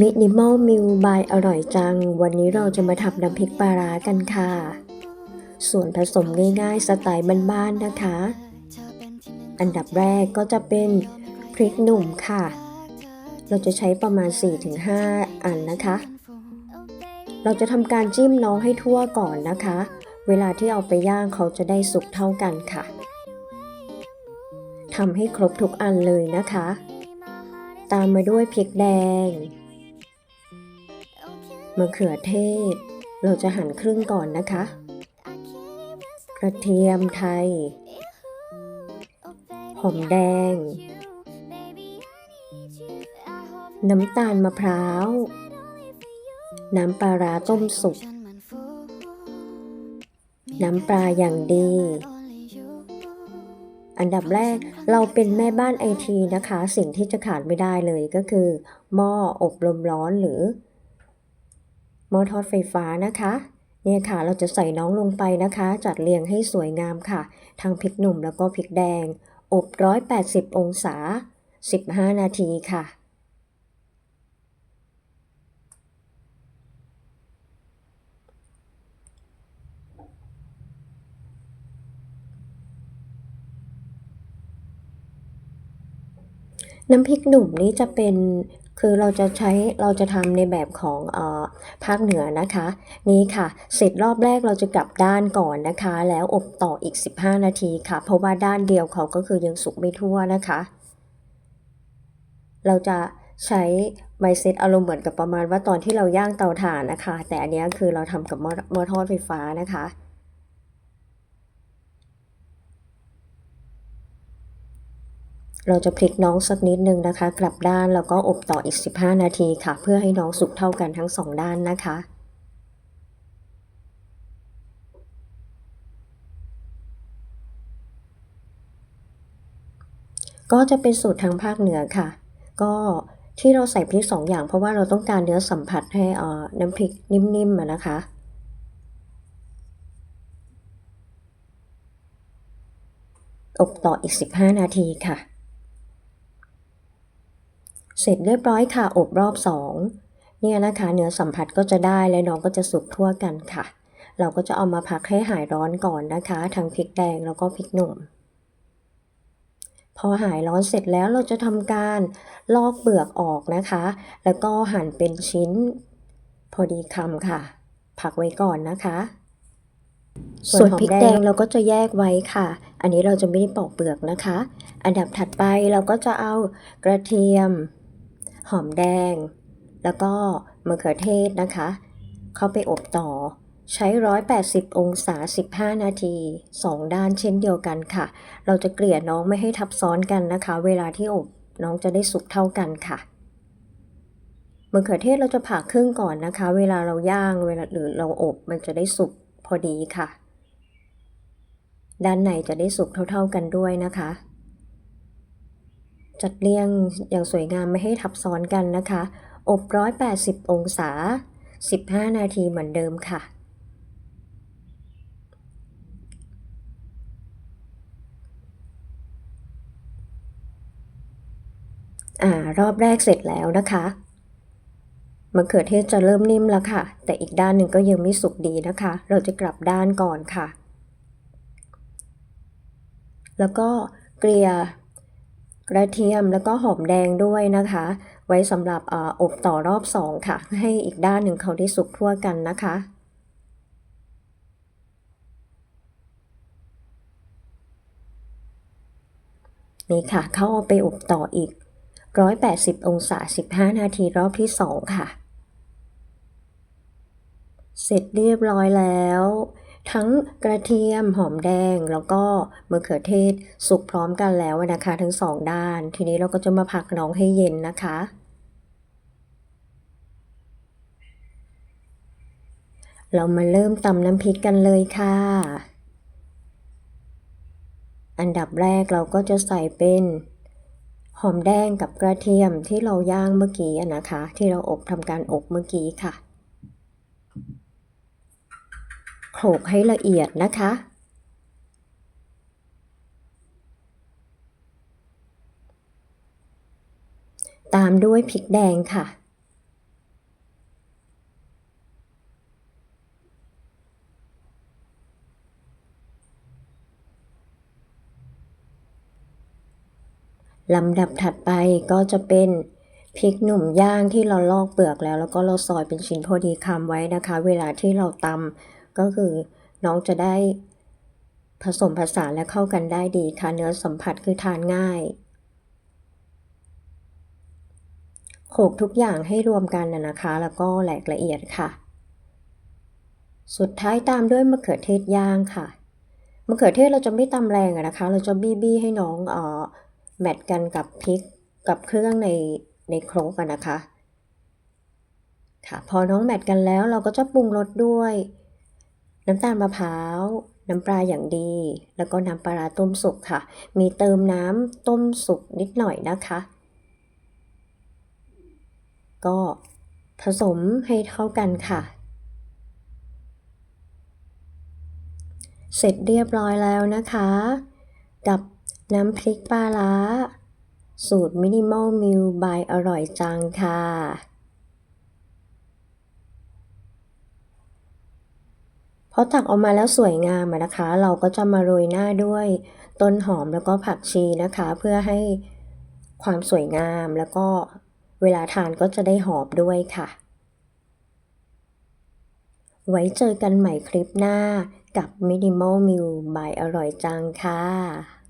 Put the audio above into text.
มินิมอลมิลบายอร่อยจัง วันนี้เราจะมาทำน้ำพริกปลาร้ากันค่ะ ส่วนผสมง่ายๆ สไตล์บ้านๆนะคะ อันดับแรกก็จะเป็นพริกหนุ่มค่ะ เราจะใช้ประมาณ 4-5 อันนะคะ เราจะทำการจิ้มน้องให้ทั่วก่อนนะคะ เวลาที่เอาไปย่างเขาจะได้สุกเท่ากันค่ะทำให้ครบทุกอันเลยนะคะ ตามมาด้วยพริกแดงมะเขือเทศ เราจะหั่นครึ่งก่อนนะคะ กระเทียมไทย หอมแดง น้ำตาลมะพร้าว น้ำปลาร้าต้มสุก น้ำปลาอย่างดี อันดับแรกเราเป็นแม่บ้านไอทีนะคะ สิ่งที่จะขาดไม่ได้เลยก็คือ หม้ออบลมร้อนหรือ หม้อทอดไฟฟ้านะคะเนี่ยค่ะเราจะใส่น้องลงไปนะคะ จัดเรียงให้สวยงามค่ะ ทั้งพริกหนุ่มแล้วก็พริกแดง อบ 180 องศา 15 นาทีค่ะ น้ำพริกหนุ่มนี้จะเป็นคือเราจะใช้เราจะทำในแบบของเออภาคเหนือนะคะ นี่ค่ะ เสร็จรอบแรกเราจะกลับด้านก่อนนะคะ แล้วอบต่ออีก 15 นาทีค่ะ เพราะว่าด้านเดียวเขาก็คือยังสุกไม่ทั่วนะคะ เราจะใช้ไมเซตอารมณ์เหมือนกับประมาณว่าตอนที่เราย่างเตาถ่านนะคะ แต่อันนี้คือเราทำกับหม้อหม้อทอดไฟฟ้านะคะ เราจะพลิกน้องสักนิดนึงนะคะ กลับด้านแล้วก็อบต่ออีก 15 นาทีค่ะ เพื่อให้น้องสุกเท่ากันทั้งสองด้านนะคะก็จะเป็นสูตรทางภาคเหนือค่ะ ก็ที่เราใส่พริกสองอย่าง เพราะว่าเราต้องการเนื้อสัมผัสให้น้ำพริกนิ่มๆนะคะ อบต่ออีก 15 นาทีค่ะ เสร็จเรียบร้อยค่ะอบรอบสองเนี่ยนะคะเนื้อสัมผัสก็จะได้และน้องก็จะสุกทั่วกันค่ะ เราก็จะเอามาพักให้หายร้อนก่อนนะคะ ทั้งพริกแดงแล้วก็พริกหนุ่ม พอหายร้อนเสร็จแล้วเราจะทำการลอกเปลือกออกนะคะ แล้วก็หั่นเป็นชิ้นพอดีคำค่ะ พักไว้ก่อนนะคะส่วนพริกแดงเราก็จะแยกไว้ค่ะ อันนี้เราจะไม่ได้ปอกเปลือกนะคะ อันดับถัดไปเราก็จะเอากระเทียม หอมแดง แล้วก็มะเขือเทศนะคะ เข้าไปอบต่อ ใช้ 180 องศา 15 นาที 2 ด้านเช่นเดียวกันค่ะ เราจะเกลี่ยน้องไม่ให้ทับซ้อนกันนะคะ เวลาที่อบน้องจะได้สุกเท่ากันค่ะมะเขือเทศเราจะผ่าครึ่งก่อนนะคะ เวลาเราย่างเวลาหรือเราอบมันจะได้สุกพอดีค่ะ ด้านในจะได้สุกเท่า ๆกันด้วยนะคะ จัดเรียงอย่างสวยงามไม่ให้ทับซ้อนกันนะคะ อบ 180 องศา 15 นาทีเหมือนเดิมค่ะ อ่ารอบแรกเสร็จแล้วนะคะมะเขือเทศจะเริ่มนิ่มแล้วค่ะ แต่อีกด้านหนึ่งก็ยังไม่สุกดีนะคะ เราจะกลับด้านก่อนค่ะ แล้วก็เกลี่ย กระเทียมแล้วก็หอมแดงด้วยนะคะ ไว้สำหรับออบต่อรอบสองค่ะ ให้อีกด้านหนึ่งเขาได้สุกทั่วกันนะคะนี่ค่ะ เข้าเอาไปอบต่ออีก 180 องศา 15 นาทีรอบที่ 2 ค่ะ เสร็จเรียบร้อยแล้ว ทั้งกระเทียมหอมแดงแล้วก็มะเขือเทศสุกพร้อมกันแล้วนะคะ ทั้งสองด้าน ทีนี้เราก็จะมาพักน้องให้เย็นนะคะ เรามาเริ่มตำน้ำพริกกันเลยค่ะ อันดับแรกเราก็จะใส่เป็นหอมแดงกับกระเทียมที่เราย่างเมื่อกี้นะคะ ที่เราอบทำการอบเมื่อกี้ค่ะ ลกให้ละเอียดนะคะ ตามด้วยพริกแดงค่ะ ลำดับถัดไปก็จะเป็นพริกหนุ่มย่างที่เราลอกเปลือกแล้ว แล้วก็เราซอยเป็นชิ้นพอดีคำไว้นะคะ เวลาที่เราตำ ก็คือน้องจะได้ผสมผสานและเข้ากันได้ดีค่ะ เนื้อสัมผัสคือทานง่ายโขกทุกอย่างให้รวมกันนะคะ แล้วก็แหลกละเอียดค่ะ สุดท้ายตามด้วยมะเขือเทศย่างค่ะมะเขือเทศเราจะไม่ตำแรงนะคะ เราจะบี้บี้ให้น้องเอ่อแมทกันกับพริกกับเครื่องในในครกนะคะ ค่ะ พอน้องแมทกันแล้วเราก็จะปรุงรสด้วย น้ำตาลมะพร้าว น้ำปลาอย่างดี แล้วก็น้ำปลาต้มสุกค่ะ มีเติมน้ำต้มสุกนิดหน่อยนะคะ ก็ผสมให้เข้ากันค่ะ เสร็จเรียบร้อยแล้วนะคะ กับน้ำพริกปลาร้า สูตรมินิมอลมิลบายอร่อยจังค่ะ พอตักออกมาแล้วสวยงามนะคะ เราก็จะมาโรยหน้าด้วยต้นหอมแล้วก็ผักชีนะคะ เพื่อให้ความสวยงามแล้วก็เวลาทานก็จะได้หอมด้วยค่ะ ไว้เจอกันใหม่คลิปหน้ากับ Minimal Meal by อร่อยจังค่ะ